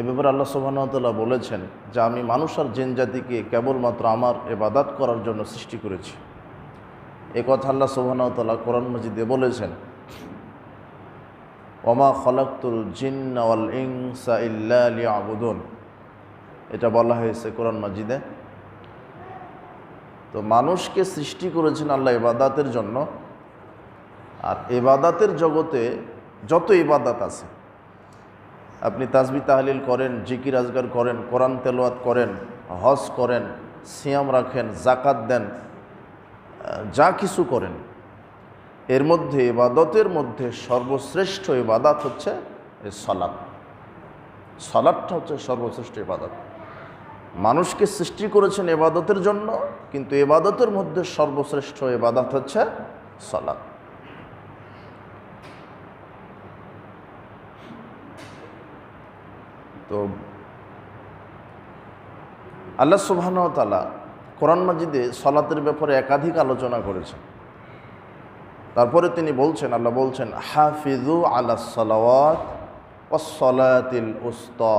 এ ব্যাপারে আল্লাহ সুবাহতাল্লাহ বলেছেন যে আমি মানুষ আর জিন জাতিকে কেবলমাত্র আমার এবাদাত করার জন্য সৃষ্টি করেছি। এ কথা আল্লাহ সুবাহতাল্লাহ কোরআন মজিদে বলেছেন, ওমা খলাক্তুল জিন্নাওয়াল ইংসা ইল্লা এটা বলা হয়েছে কোরআন মাজিদে। তো মানুষকে সৃষ্টি করেছেন আল্লাহ ইবাদাতের জন্য, আর এবাদাতের জগতে যত ইবাদাত আছে আপনি তাজবি তাহলিল করেন, জিকির আজগার করেন, কোরআন তেলোয়াত করেন, হজ করেন, সিয়াম রাখেন জাকাত দেন যা কিছু করেন। এর মধ্যে এবাদতের মধ্যে সর্বশ্রেষ্ঠ ইবাদাত হচ্ছে এই সলাৎ সলাৎটা হচ্ছে সর্বশ্রেষ্ঠ ইবাদত। মানুষকে সৃষ্টি করেছেন এবাদতের জন্য, কিন্তু এবাদতের মধ্যে সর্বশ্রেষ্ঠ এবাদত হচ্ছে সলাৎ তো আল্লাহ সুবাহতালা কোরআন মাজিদে সলাতের ব্যাপারে একাধিক আলোচনা করেছেন। তারপরে তিনি বলছেন, আল্লাহ বলছেন হাফিজু আলা সালাওয়াত ওসলাতিল উস্তা।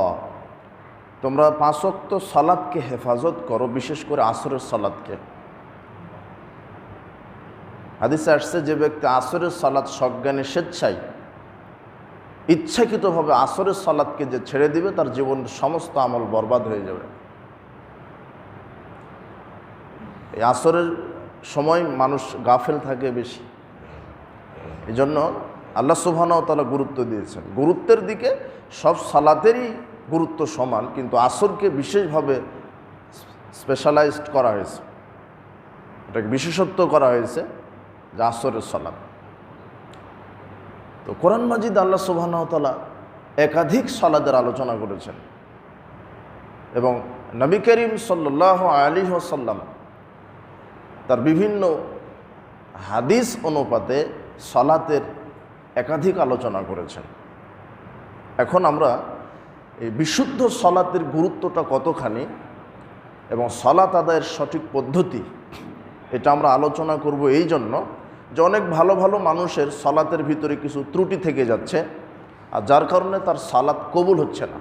তোমরা পাঁচক্ত সালাদকে হেফাজত করো, বিশেষ করে আসরের সালাদকে হাদিসে আসছে, যে ব্যক্তি আসরের সালাদ সজ্ঞানে স্বেচ্ছায় ইচ্ছাকৃতভাবে আসরের সালাদকে যে ছেড়ে দিবে, তার জীবনের সমস্ত আমল বরবাদ হয়ে যাবে। এই আসরের সময় মানুষ গাফেল থাকে বেশি। এই জন্য আল্লাহ সুবহানাও তালা গুরুত্ব দিয়েছেন। গুরুত্বের দিকে সব সালাতেরই গুরুত্ব সমান, কিন্তু আসরকে বিশেষভাবে স্পেশালাইজড করা হয়েছে। এটাকে বিশেষত্ব করা হয়েছে যে আসরের সালাত। তো কোরআন মাজিদ আল্লাহ সুবাহতালা একাধিক সালাদের আলোচনা করেছেন। এবং নবী করিম সাল্লাহ আলী ওসাল্লাম তার বিভিন্ন হাদিস অনুপাতে সালাতের একাধিক আলোচনা করেছেন। এখন আমরা এই বিশুদ্ধ সলাতের গুরুত্বটা কতখানি এবং সলাত আদায়ের সঠিক পদ্ধতি, এটা আমরা আলোচনা করব এই জন্য যে অনেক ভালো ভালো মানুষের সালাতের ভিতরে কিছু ত্রুটি থেকে যাচ্ছে, আর যার কারণে তার সালাত কবুল হচ্ছে না।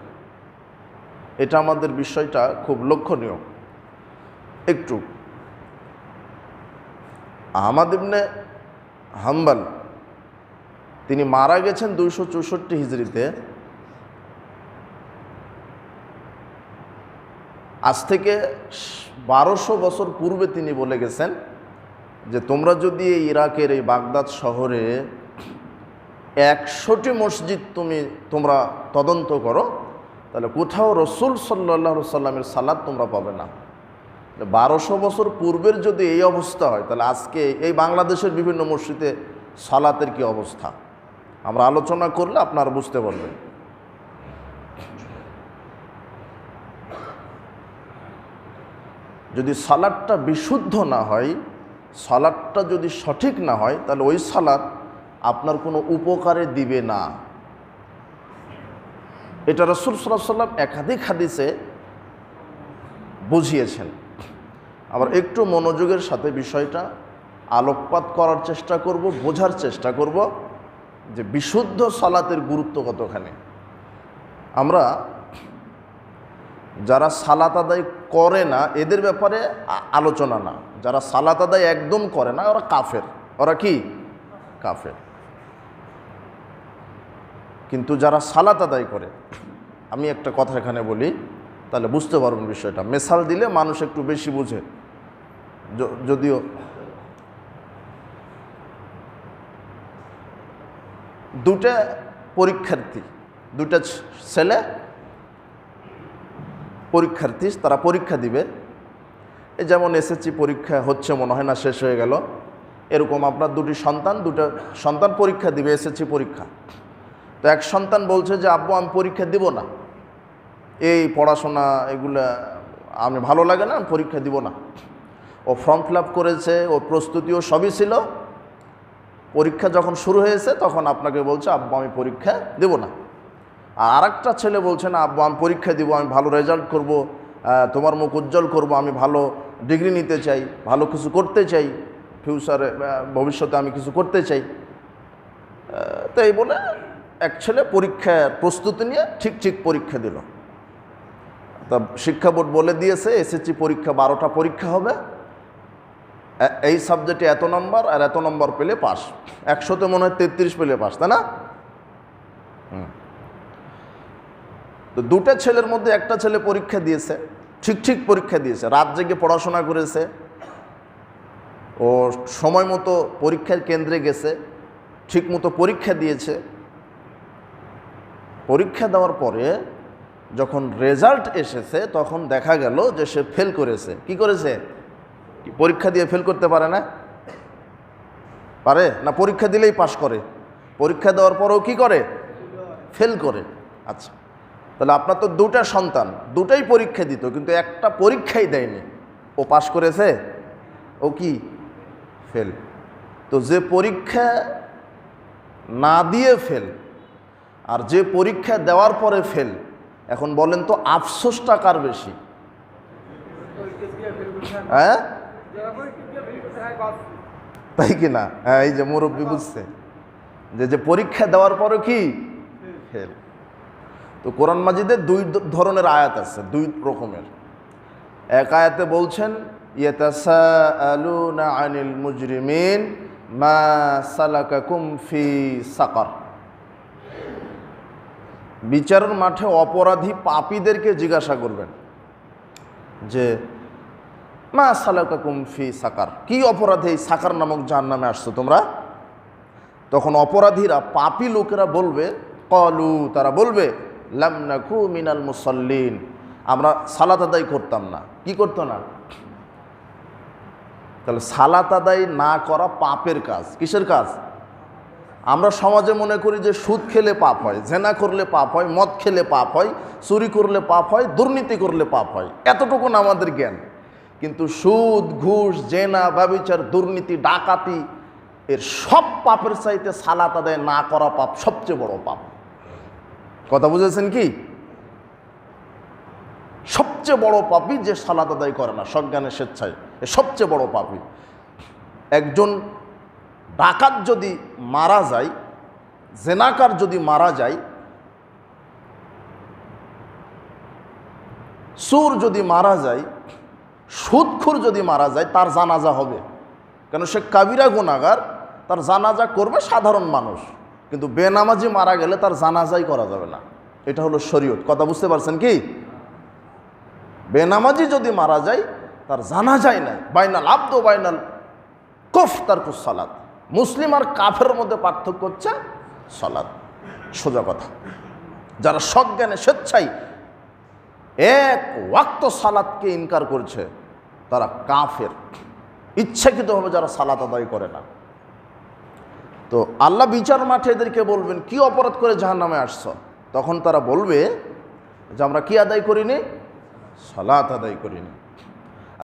এটা আমাদের বিষয়টা খুব লক্ষণীয়। একটু। আহমাদ ইবনে হাম্বাল, তিনি মারা গেছেন দুইশো চৌষট্টি হিজড়িতে। আজ থেকে বারোশো বছর পূর্বে তিনি বলে গেছেন যে তোমরা যদি এই ইরাকের এই বাগদাদ শহরে একশোটি মসজিদ তুমি, তোমরা তদন্ত করো, তাহলে কোথাও রসুল সাল্লা সাল্লামের সালাদ তোমরা পাবে না। বারোশো বছর পূর্বের যদি এই অবস্থা হয়, তাহলে আজকে এই বাংলাদেশের বিভিন্ন মসজিদে সালাতের কি অবস্থা? আমরা আলোচনা করলে আপনারা বুঝতে পারবেন। যদি সালাদটা বিশুদ্ধ না হয় সালাদটা যদি সঠিক না হয়, তাহলে ওই সালাদ আপনার কোনো উপকারে দিবে না। এটা রসুল সাল্লাহ সাল্লাম একাধিক হাদিসে বুঝিয়েছেন। আবার একটু মনোযোগের সাথে বিষয়টা আলোকপাত করার চেষ্টা করব, বোঝার চেষ্টা করব যে বিশুদ্ধ সালাতের গুরুত্ব কতখানি। আমরা যারা সালাত আদায় করে না, এদের ব্যাপারে আলোচনা না। যারা সালাত আদায় একদম করে না, ওরা কাফের। ওরা কি? কাফের। কিন্তু যারা সালাত আদায় করে, আমি একটা কথা এখানে বলি, তাহলে বুঝতে পারবেন বিষয়টা। মেসাল দিলে মানুষ একটু বেশি বুঝে। যদিও দুটা পরীক্ষার্থী, দুটা ছেলে পরীক্ষার্থী তারা পরীক্ষা দিবে। যেমন এসএসসি পরীক্ষা হচ্ছে মনে হয় না, শেষ হয়ে গেল। এরকম আপনার দুটি সন্তান, দুটো সন্তান পরীক্ষা দিবে এসএসসি পরীক্ষা। তো এক সন্তান বলছে যে, আব্বু, আমি পরীক্ষা দিব না। এই পড়াশোনা, এগুলা আমি ভালো লাগে না, আমি পরীক্ষা দিব না। ও ফর্ম ফিল করেছে, ও প্রস্তুতিও সবই ছিল। পরীক্ষা যখন শুরু হয়েছে, তখন আপনাকে বলছে, আব্বু, আমি পরীক্ষা দেব না। আর আরেকটা ছেলে বলছে, না আব্বু, আমি পরীক্ষা দিব, আমি ভালো রেজাল্ট করব তোমার মুখ উজ্জ্বল করব, আমি ভালো ডিগ্রি নিতে চাই, ভালো কিছু করতে চাই ফিউচারে ভবিষ্যতে আমি কিছু করতে চাই। তো এই বলে এক ছেলে পরীক্ষার প্রস্তুতি নিয়ে ঠিক ঠিক পরীক্ষা দিল। তা শিক্ষা বোর্ড বলে দিয়েছে, এসএসসি পরীক্ষা বারোটা পরীক্ষা হবে। এই সাবজেক্টে এত নম্বর আর এত নম্বর পেলে পাস একশোতে মনে হয় তেত্রিশ পেলে পাস তাই না? হুম। তো দুটো ছেলের মধ্যে একটা ছেলে পরীক্ষা দিয়েছে, ঠিক ঠিক পরীক্ষা দিয়েছে, রাত জেগে পড়াশোনা করেছে, ও সময় মতো পরীক্ষার কেন্দ্রে গেছে, ঠিক মতো পরীক্ষা দিয়েছে। পরীক্ষা দেওয়ার পরে যখন রেজাল্ট এসেছে, তখন দেখা গেল যে সে ফেল করেছে। কি করেছে? পরীক্ষা দিয়ে ফেল করতে পারে না? পারে? না পরীক্ষা দিলেই পাশ করে? পরীক্ষা দেওয়ার পরেও কি করে? ফেল করে। আচ্ছা। তাহলে আপনার তো দুটা সন্তান দুটাই পরীক্ষা দিত, কিন্তু একটা পরীক্ষাই দেয়নি। ও পাশ করেছে, ও কি? ফেল। তো যে পরীক্ষা না দিয়ে ফেল, আর যে পরীক্ষা দেওয়ার পরে ফেল, এখন বলেন তো আফসোসটা কার বেশি। হ্যাঁ? তাই কি না? হ্যাঁ এই যে মুরব্বী বুঝছে। যে যে পরীক্ষা দেওয়ার পরে কি? ফেল। তো কোরআন মাজিদে দুই ধরনের আয়াত আছে, দুই রকমের। এক আয়াতে বলছেন, ইয়াতাসাআলুনা আনিল মুজরিমিন মা ফি সাকার। বিচারের মাঠে অপরাধী পাপীদেরকে জিজ্ঞাসা করবেন যে, মা সালাকাকুম ফি সাকার? কি অপরাধে এই সাকার নামক যার নামে আসছো তোমরা? তখন অপরাধীরা পাপী লোকেরা বলবে, কলু, তারা বলবে লামনাকু মিনাল মুসল্লিন। আমরা সালাত আদায় করতাম না। কি করতো না? তাহলে সালাত আদায় না করা পাপের কাজ। কিসের কাজ? আমরা সমাজে মনে করি যে সুদ খেলে পাপ হয়, জেনা করলে পাপ হয়, মদ খেলে পাপ হয়, চুরি করলে পাপ হয়, দুর্নীতি করলে পাপ হয়। এতটুকুন আমাদের জ্ঞান। কিন্তু সুদ, ঘুষ, জেনা, ব্যবচার, দুর্নীতি, ডাকাতি, এর সব পাপের চাইতে সালাত আদায় না করা পাপ সবচেয়ে বড় পাপ। কথা বুঝেছেন কি? সবচেয়ে বড় পাপই যে সালাত আদায় করে না, সজ্ঞানের স্বেচ্ছায়, এ সবচেয়ে বড় পাপই একজন ডাকাত যদি মারা যায়, জেনাকার যদি মারা যায় সুর যদি মারা যায়, সুদখুর যদি মারা যায়, তার জানাজা হবে। কেন সে কাবিরা গুণাগার তার জানাজা করবে সাধারণ মানুষ। কিন্তু বেনামাজি মারা গেলে তার জানাজাই করা যাবে না। এটা হলো শরীয়ত। কথা বুঝতে পারছেন কি? বেনামাজি যদি মারা যায়, তার জানাজাই নাই। বাইনাল আব্দ, বাইনাল কফ তার সালাদ মুসলিম আর কাফের মধ্যে পার্থক্য হচ্ছে সালাদ সোজা কথা। যারা সজ্ঞানে স্বেচ্ছায় এক ওয়াক্ত সালাদকে ইনকার করছে, তারা কাফের। ইচ্ছাকৃতভাবে যারা সালাত আদায় করে না। তো আল্লাহ বিচার মাঠে এদেরকে বলবেন, কি অপরাধ করে জাহান নামে আসছ? তখন তারা বলবে যে, আমরা কি আদায় করিনি? সালাত আদায় করিনি।